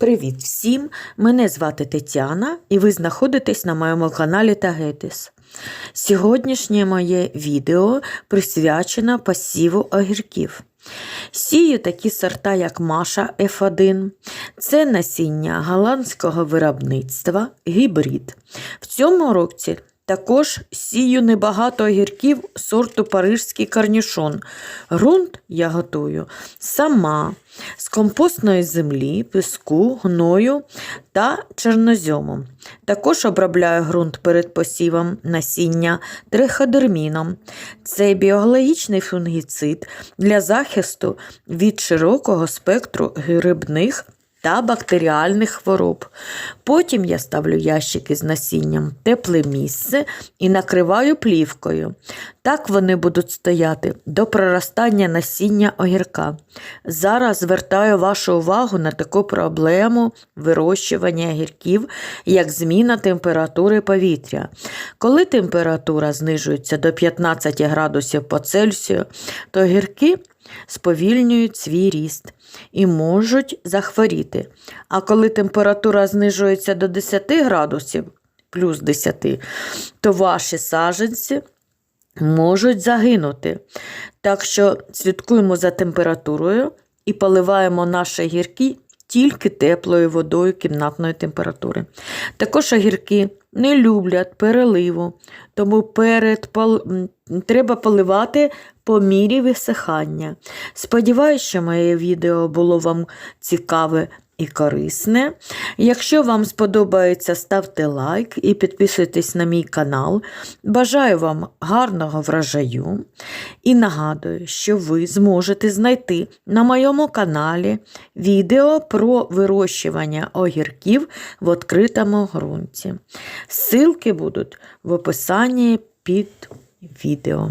Привіт всім! Мене звати Тетяна і ви знаходитесь на моєму каналі Тагетис. Сьогоднішнє моє відео присвячено посіву огірків. Сію такі сорта, як Маша F1. Це насіння голландського виробництва гібрид. В цьому році також сію небагато огірків сорту Парижський корнішон. Грунт я готую сама з компостної землі, піску, гною та чорнозьомом. Також обробляю ґрунт перед посівом насіння триходерміном. Це біологічний фунгіцид для захисту від широкого спектру грибних та бактеріальних хвороб. Потім я ставлю ящики з насінням в тепле місце і накриваю плівкою. Так вони будуть стояти до проростання насіння огірка. Зараз звертаю вашу увагу на таку проблему вирощування огірків, як зміна температури повітря. Коли температура знижується до 15 градусів по Цельсію, то огірки сповільнюють свій ріст і можуть захворіти. А коли температура знижується до 10 градусів, плюс 10, то ваші саженці можуть загинути. Так що слідкуємо за температурою і поливаємо наші гірки тільки теплою водою кімнатної температури. Також огірки не люблять переливу, тому перед пол... треба поливати по мірі висихання. Сподіваюся, що моє відео було вам цікаве і корисне. Якщо вам сподобається, ставте лайк і підписуйтесь на мій канал. Бажаю вам гарного врожаю і нагадую, що ви зможете знайти на моєму каналі відео про вирощування огірків в відкритому ґрунті. Ссылки будуть в описанні під відео.